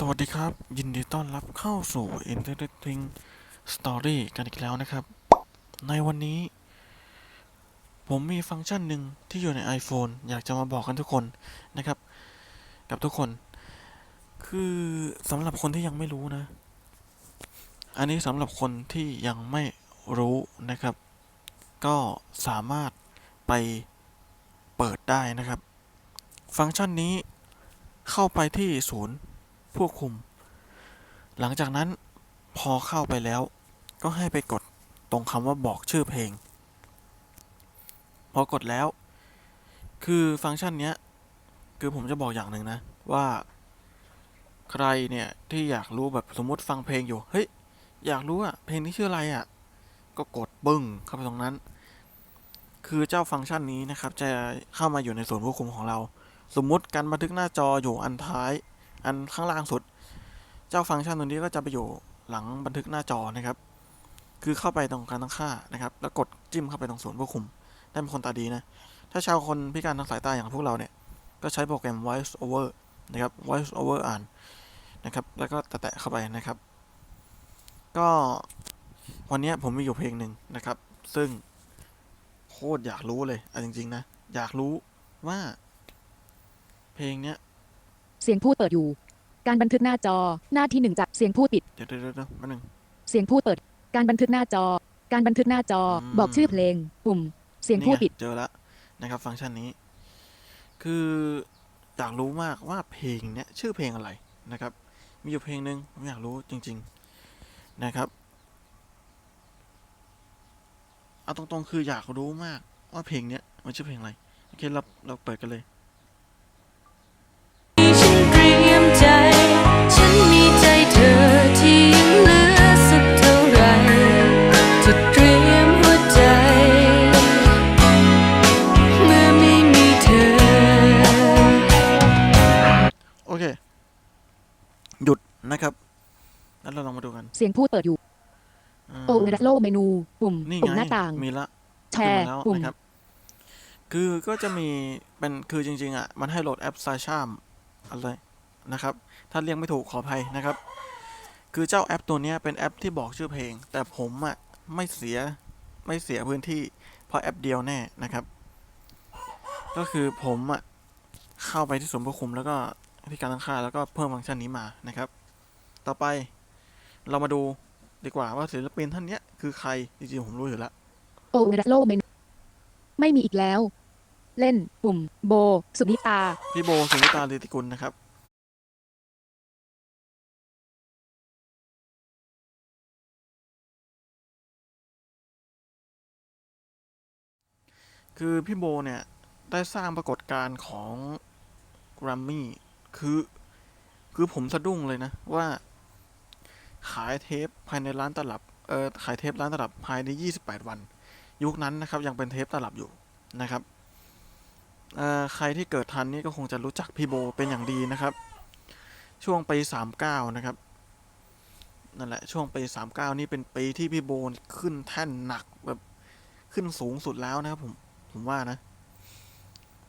สวัสดีครับ ยินดีต้อนรับเข้าสู่ Interesting Story กันอีกแล้วนะครับ ในวันนี้ ผมมีฟังก์ชันหนึ่งที่อยู่ใน iPhone อยากจะมาบอกกันทุกคนนะครับ กับทุกคน คือสำหรับคนที่ยังไม่รู้นะ อันนี้สำหรับคนที่ยังไม่รู้นะครับ ก็สามารถไปเปิดได้นะครับ ฟังก์ชันนี้เข้าไปที่ศูนย์ ผู้คุม หลังจากนั้นพอเข้าไปแล้ว ก็ให้ไปกดตรงคำว่าบอกชื่อเพลง พอกดแล้ว คือฟังก์ชันเนี้ยคือผมจะบอกอย่างหนึ่งนะว่า ใครเนี่ยที่อยากรู้แบบสมมติฟังเพลงอยู่ เฮ้ย อยากรู้อะเพลงนี้ชื่ออะไรอะก็กดปึ้งเข้าไปตรงนั้น คือเจ้าฟังก์ชันนี้นะครับ จะเข้ามาอยู่ในส่วนควบคุมของเรา สมมุติการบันทึกหน้าจออยู่อันท้าย อันข้างล่างสุด เจ้าฟังก์ชันตัวนี้ก็จะไปอยู่หลังบันทึกหน้าจอนะครับ คือเข้าไปตรงการตั้งค่านะครับ แล้วกดจิ้มเข้าไปตรงศูนควบคุม ได้เป็นคนตาดีนะ ถ้าชาวคนพิการทางสายตาอย่างพวกเราเนี่ย ก็ใช้โปรแกรม voice over นะครับ voice over อ่านนะครับ แล้วก็แตะเข้าไปนะครับ ก็วันนี้ผมมีอยู่เพลงหนึ่งนะครับ ซึ่งโคตรอยากรู้เลยเอาจริง ๆ นะ อยากรู้ว่า เพลงเนี้ย เสียงพูดเปิดอยู่ การบันทึกหน้าจอ หน้าที่หนึ่งจากเสียงพูดปิด เดี๋ยวเดี๋ยวเดี๋ยวเดี๋ยวแป๊บนึงเสียงพูดเปิด การบันทึกหน้าจอ การบันทึกหน้าจออมบอกชื่อเพลง ปุ่ม เสียงพูดนี่ไปิด เจอแล้วนะครับ ฟังก์ชันนี้ คืออยากรู้มากว่าเพลงเนี้ยชื่อเพลงอะไรนะครับ มีอยู่เพลงหนึ่งผมอยากรู้จริง ๆนะครับเอาตรงๆคืออยากรู้มากว่าเพลงเนี้ยมันชื่อเพลงอะไรโอเคเราเราเปิดกันเลย นะครับแล้วเราลองมาดูกัน เสียงพูดเปิดอยู่อ่าโอเรโลเมนูปุ่มนี่ปุ่มไงหน้าต่าง มีละแชร์ขึ้นมาแล้วปุ่ม นะครับ คือก็จะมีเป็นคือจริง ๆ อะ มันให้โหลดแอปซาชามอะไรนะครับ ถ้าเรียกไม่ถูกขออภัยนะครับ คือเจ้าแอปตัวเนี้ยเป็นแอปที่บอกชื่อเพลง แต่ผมอะ ไม่เสียไม่เสียพื้นที่ เพราะแอปเดียวแน่นะครับ ก็คือผมอะ เข้าไปที่ศูนย์ควบคุมแล้วก็ที่การตั้งค่าแล้วก็เพิ่มฟังก์ชันนี้มานะครับ ต่อไป เรามาดูดีกว่าว่าศิลปินท่านเนี้ยคือใคร จริงๆ ผมรู้อยู่แล้ว โอเรโลเมนูไม่มีอีกแล้ว เล่นปุ่ม โบ สุนิตา พี่โบ สุนิตาลีติกุลนะครับ คือพี่โบเนี่ย ได้สร้างปรากฏการณ์ของ g r a m m y คือ คือผมสะดุ้งเลยนะว่า ขายเทปภายในร้านตลับ เออขายเทปร้านตลับภายใน 28 วัน ยุคนั้นนะครับยังเป็นเทปตลับอยู่นะครับใครที่เกิดทันนี่ก็คงจะรู้จักพี่โบเป็นอย่างดีนะครับ ช่วงปีสามเก้านะครับนั่นแหละช่วงปีสามเก้านี่เป็นปีที่พี่โบขึ้นแท่นหนักแบบขึ้นสูงสุดแล้วนะครับผมผมว่านะ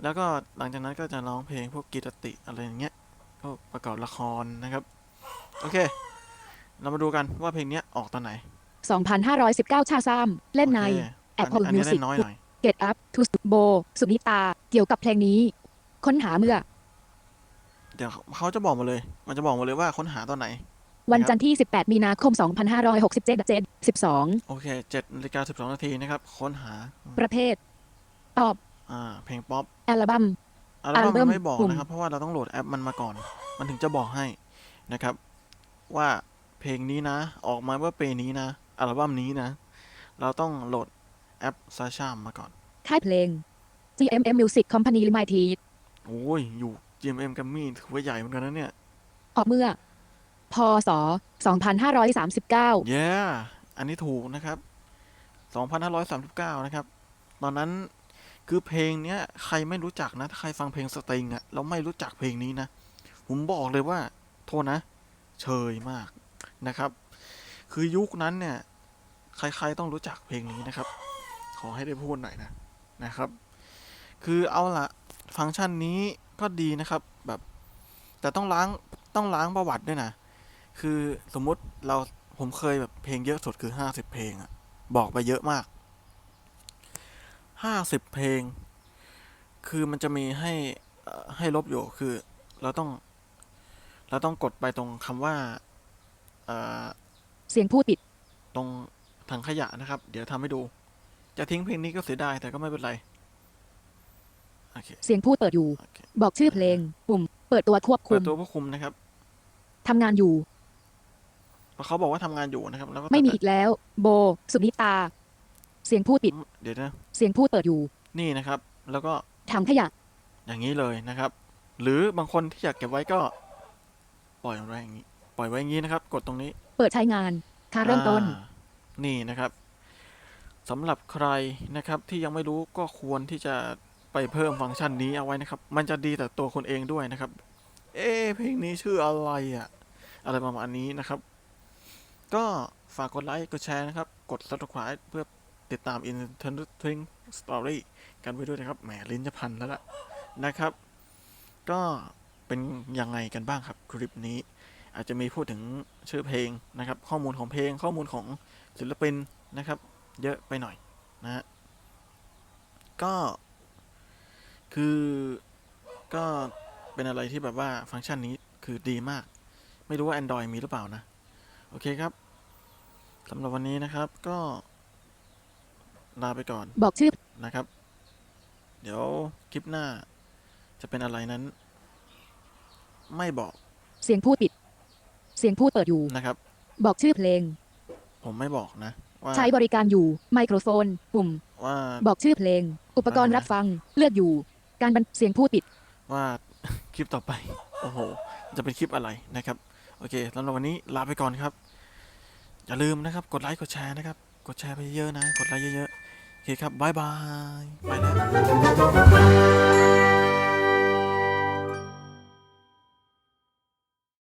แล้วก็หลังจากนั้นก็จะร้องเพลงพวกกีตติอะไรอย่างเงี้ยก็ประกอบละครนะครับ โอเค เรามาดูกันว่าเพลงเนี้ยออกตอนไหน2519 ชาซ้ำเล่นในโอเคแอปอันนี้อันนี้ Music เล่นน้อยหน่อย Get Up to Bo สุนิตา เกี่ยวกับเพลงนี้ ค้นหาเมื่อ เดี๋ยวเขาจะบอกมาเลย มันจะบอกมาเลยว่าค้นหาตอนไหน วันจันทร์ที่ 18 มีนาคม 2567 7 12โอเคเจ็ดนาฬิกาสิบสองนาทีนะครับ ค้นหาประเภท ตอบ อ่า เพลงป๊อป อัลบั้ม อัลบั้มอัลบั้มันมไม่บอกกลุ่มนะครับ เพราะว่าเราต้องโหลดแอปมันมาก่อน มันถึงจะบอกให้นะครับ ว่าเพ ลงนี้นะ ออกมาเมื่อปีนี้นะ อัลบั้มนี้นะ เราต้องโหลดแอปซาชามมาก่อน ค่ายเพลง GMM Music Company Limited โอ้ย อยู่ GMM g r a m m y ถือว่าใหญ่เหมือนกันนะเนี่ย ออกเมื่อ พศ 2539 เย้อันนี้ถูกนะครับ 2539 นะครับ ตอนนั้นคือเพลงเนี้ย ใครไม่รู้จักนะ ถ้าใครฟังเพลงสตริงอะแล้วไม่รู้จักเพลงนี้นะ ผมบอกเลยว่า โทษนะ เชยมาก นะครับ คือยุคนั้นเนี่ย ใครๆต้องรู้จักเพลงนี้นะครับ ขอให้ได้พูดหน่อยนะนะครับ คือเอาละฟังก์ชันนี้ก็ดีนะครับแบบ แต่ต้องล้างต้องล้างประวัติด้วยนะ คือสมมุติเราผมเคยแบบเพลงเยอะสุดคือห้าสิบเพลงอะบอกไปเยอะมากห้าสิบเพลง คือมันจะมีให้ให้ลบอยู่คือเราต้อง เราต้องกดไปตรงคำว่า เอ่อเสียงพูดปิด ตรงถังขยะนะครับ เดี๋ยวทำให้ดู จะทิ้งเพลงนี้ก็เสียดายแต่ก็ไม่เป็นไร โอเค เสียงพูดเปิดอยู่ โอเค บอกชื่อเพลง ปุ่ม เปิดตัวควบคุเปิดมตัวผู้คุมนะครับทำงานอยู่ เพราะเขาบอกว่าทำงานอยู่นะครับ แล้วก็ไม่มีอีกแล้ว โบ สุนิตา เสียงพูดปิด เดี๋ยวนะ เสียงพูดเปิดอยู่นี่นะครับ แล้วก็ถังขยะ อย่างนี้เลยนะครับ หรือบางคนที่อยากเก็บไว้ก็ ปล่อยมันไว้อย่างนี้ ปล่อยไว้อย่างนี้นะครับ กดตรงนี้เปิดใช้งานค่าเริ่มต้น อ่านี่นะครับสำหรับใครนะครับที่ยังไม่รู้ก็ควรที่จะไปเพิ่มฟังก์ชันนี้เอาไว้นะครับ มันจะดีแต่ตัวคนเองด้วยนะครับ เอ๊ะเพลงนี้ชื่ออะไรอะ่ะอะไรประมาณนี้นะครับ ก็ฝากกดไลค์กดแชร์นะครับ กด subscribe เพื่อติดตาม Internet Twin Story กันไว้ด้วยนะครับแหมลิ้นจะพันแล้วล่ะนะครับ ก็เป็นยังไงกันบ้างครับคลิปนี้ อาจจะมีพูดถึงชื่อเพลงนะครับ ข้อมูลของเพลงข้อมูลของศิลปินนะครับ เยอะไปหน่อยนะฮะก็คือก็เป็นอะไรที่แบบว่าฟังก์ชันนี้คือดีมาก ไม่รู้ว่า Android มีหรือเปล่านะ โอเคครับสำหรับวันนี้นะครับก็ลาไปก่อนบอกชื่อนะครับ เดี๋ยวคลิปหน้าจะเป็นอะไรนั้น ไม่บอก เสียงพูดปิด เสียงพูดเปิดอยู่ นะครับ บอกชื่อเพลง ผมไม่บอกนะ ว่าใช้บริการอยู่ ไมโครโฟน ปุ่ม ว่า บอกชื่อเพลง อุปกรณ์อะไรนะรับฟัง เลือกอยู่ การบันเสียงพูดปิด ว่า คลิปต่อไป โอ้โห จะเป็นคลิปอะไรนะครับ โอเคสำหรับวันนี้ลาไปก่อนครับ อย่าลืมนะครับ กดไลค์ กดแชร์นะครับ กดแชร์ไปเยอะๆนะ กดไลค์เยอะๆ โอเคครับบ๊ายบาย ไปแล้ว